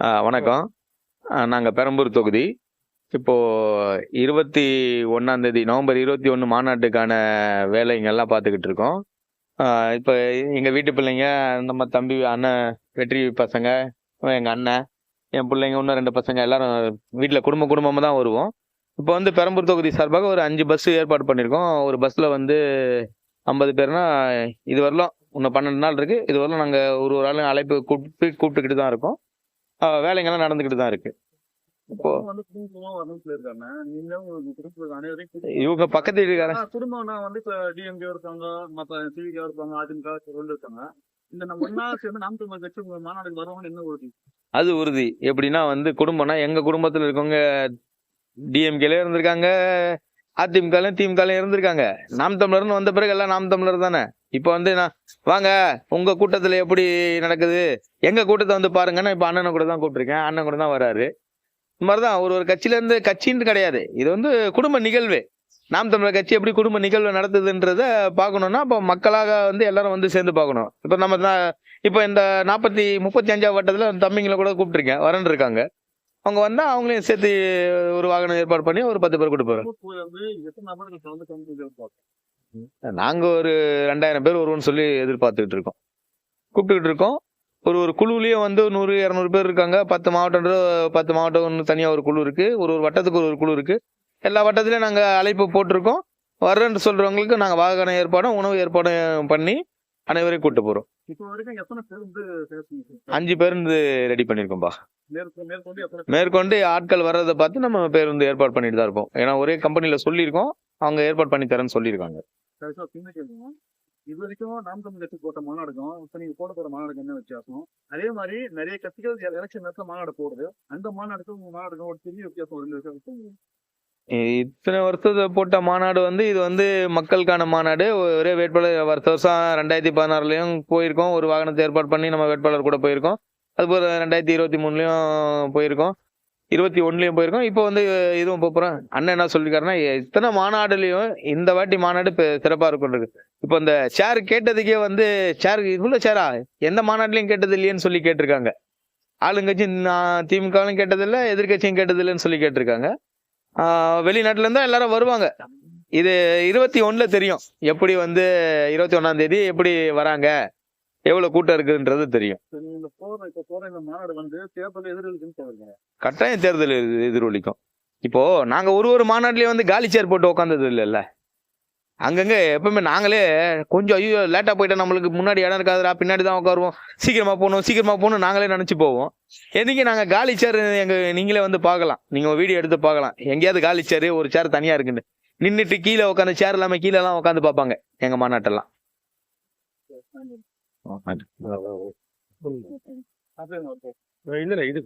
ஆ, வணக்கம். நாங்கள் பெரம்பூர் தொகுதி. இப்போ இருபத்தி ஒன்றாம் தேதி நவம்பர் இருபத்தி ஒன்று மாநாட்டுக்கான வேலைங்கெல்லாம் பார்த்துக்கிட்டு இருக்கோம். இப்போ எங்கள் வீட்டு பிள்ளைங்க நம்ம தம்பி அண்ணன் வெற்றி பசங்க எங்கள் அண்ணன் என் பிள்ளைங்க இன்னும் ரெண்டு பசங்க எல்லாரும் வீட்டில் குடும்ப குடும்பமாக தான் வருவோம். இப்போ வந்து பெரம்பூர் தொகுதி சார்பாக ஒரு அஞ்சு பஸ் ஏற்பாடு பண்ணியிருக்கோம். ஒரு பஸ்ஸில் வந்து ஐம்பது பேர்னா இது வரலாம். இன்னும் பன்னெண்டு நாள் இருக்குது இது வரலாம். நாங்கள் ஒரு ஒரு ஆளும் அழைப்பு கூப்பிட்டு கூப்பிட்டுக்கிட்டு தான் இருக்கோம். வேலைங்கெல்லாம் நடந்துக்கிட்டு தான் இருக்கு. இப்போ இவங்க பக்கத்து வீட்டுக்காரன். குடும்பம்னா வந்து இப்ப டிஎம்கே இருக்காங்க மத்த டிவிகே இருக்காங்க அதிமுக இருக்காங்க இந்த நம்ம ஒன்னா சேர்ந்து நாம் தமிழ் கட்சி மாநாடுக்கு வருவாங்கன்னு என்ன உறுதி? அது உறுதி. எப்படின்னா வந்து குடும்பம்னா எங்க குடும்பத்துல இருக்கவங்க டிஎம்கேல இருந்திருக்காங்க அதிமுகலையும் திமுகலையும் இருந்திருக்காங்க. நாம் தமிழர்னு வந்த பிறகு எல்லாம் நாம் தமிழர் தானே? இப்போ வந்து நான் வாங்க உங்க கூட்டத்தில் எப்படி நடக்குது? எங்க கூட்டத்தை வந்து பாருங்கன்னா இப்போ அண்ணனை கூட தான் கூப்பிட்டுருக்கேன். அண்ணன் கூட தான் வராரு. இந்த மாதிரிதான் ஒரு ஒரு கட்சியிலேருந்து கட்சின்னு கிடையாது. இது வந்து குடும்ப நிகழ்வு. நாம் தமிழர் கட்சி எப்படி குடும்ப நிகழ்வு நடத்துதுன்றத பார்க்கணும்னா இப்போ மக்களாக வந்து எல்லாரும் வந்து சேர்ந்து பார்க்கணும். இப்போ நம்ம தான் இப்போ இந்த நாற்பத்தி முப்பத்தி அஞ்சாவது வட்டத்தில் தம்பிங்களை கூட கூப்பிட்டுருக்கேன். வரன் இருக்காங்க. அவங்க வந்தா அவங்களையும் சேர்த்து ஒரு வாகனம் ஏற்பாடு பண்ணி ஒரு பத்து பேர் கூட்டு கலந்து நாங்க ஒரு ரெண்டாயிரம் பேர் வருவோம்னு சொல்லி எதிர்பார்த்துக்கிட்டு இருக்கோம். கூப்பிட்டுக்கிட்டு இருக்கோம். ஒரு ஒரு குழுவிலயும் வந்து நூறு இரநூறு பேர் இருக்காங்க. பத்து மாவட்டம் பத்து மாவட்டம் தனியாக ஒரு குழு இருக்கு. ஒரு ஒரு வட்டத்துக்கு ஒரு ஒரு குழு இருக்கு. எல்லா வட்டத்திலையும் நாங்கள் அழைப்பு போட்டிருக்கோம். வர்றேன்னு சொல்றவங்களுக்கு நாங்கள் வாகன ஏற்பாடும் உணவு ஏற்பாடும் பண்ணி அனைவரையும் கூட்டு போறோம். இப்போ வரைக்கும் எத்தனை பேர் வந்து பேசுறீங்க அஞ்சு பேருந்து ரெடி பண்ணியிருக்கோம்பா. மேற்கொண்டு மேற்கொண்டு எத்தனை பேர் மேற்கொண்டு ஆட்கள் வர்றதை பார்த்து நம்ம பேருந்து ஏற்பாடு பண்ணிட்டு தான் இருப்போம். ஏன்னா ஒரே கம்பெனியில் சொல்லியிருக்கோம். அவங்க ஏற்பாடு பண்ணி தரேன்னு சொல்லியிருக்காங்க. இது வரைக்கும் நாம் தமிழ் கட்சி போட்ட மாநாடுக்கும் இப்ப நீங்க போட போற மாநாடுக்கு என்ன வித்தியாசம்? அதே மாதிரி நிறைய கட்சிகள் எலெக்ஷன் நேரத்துல மாநாடு போடுது. அந்த மாநாடுக்கும் உங்க மாநாடுக்கும் ஒரு பெரிய வித்தியாசம் ரெண்டு வித்தியாசம் இத்தனை வருஷத்தை போட்ட மாநாடு வந்து இது வந்து மக்களுக்கான மாநாடு. ஒரே வேட்பாளர் வருஷ வருஷம் ரெண்டாயிரத்தி பதினாறுலயும் போயிருக்கோம். ஒரு வாகனத்தை ஏற்பாடு பண்ணி நம்ம வேட்பாளர் கூட போயிருக்கோம். அதுபோல் ரெண்டாயிரத்தி இருபத்தி மூணுலேயும் போயிருக்கோம். இருபத்தி ஒன்றுலையும் போயிருக்கோம். இப்போ வந்து இதுவும் போக போகிறோம் அண்ணன் என்ன சொல்லியிருக்காருன்னா இத்தனை மாநாடுலேயும் இந்த வாட்டி மாநாடு இப்போ சிறப்பாக இருக்குன்றது இப்போ இந்த சேர் கேட்டதுக்கே வந்து சேர் இவ்வளோ சேரா எந்த மாநாட்டிலையும் கேட்டது இல்லையேன்னு சொல்லி கேட்டிருக்காங்க. ஆளுங்கட்சி நான் திமுகவும் கேட்டதில்லை எதிர்கட்சியும் கேட்டதில்லைன்னு சொல்லி கேட்டிருக்காங்க. ஆஹ் எல்லாரும் வருவாங்க. இது இருபத்தி ஒன்றில் தெரியும். எப்படி வந்து இருபத்தி ஒன்றாம் தேதி எப்படி வராங்க? எவ்வளோ கூட்டம் இருக்குன்றது தெரியும். இந்த போற இப்ப போற இந்த மாநாடு வந்து தேர்தல் எதிரொலிக்குன்னு சொல்றீங்க கட்டாயம் தேர்தல் எதிர்- எதிரொலிக்கும். இப்போ நாங்க ஒரு ஒரு மாநாட்டிலயும் வந்து காலி சேர் போட்டு உட்காந்தது இல்லைல்ல? அங்கங்க எப்பவுமே நாங்களே கொஞ்சம் ஐயோ லேட்டா போயிட்டா நம்மளுக்கு முன்னாடி இடம் இருக்காதுடா பின்னாடி தான் உட்காருவோம் சீக்கிரமா போகணும் சீக்கிரமா போகணும் நாங்களே நினைச்சு போவோம். என்னைக்கு நாங்க காலி சேர் எங்க நீங்களே வந்து பார்க்கலாம். நீங்க வீடியோ எடுத்து பார்க்கலாம். எங்கேயாவது காலி சேர் ஒரு சேர் தனியா இருக்குன்னு. நின்னுட்டு கீழே உட்காந்து சேர் இல்லாம கீழே எல்லாம் உட்காந்து பார்ப்பாங்க எங்க மாநாட்டெல்லாம். ഇല്ലല്ല ഇത്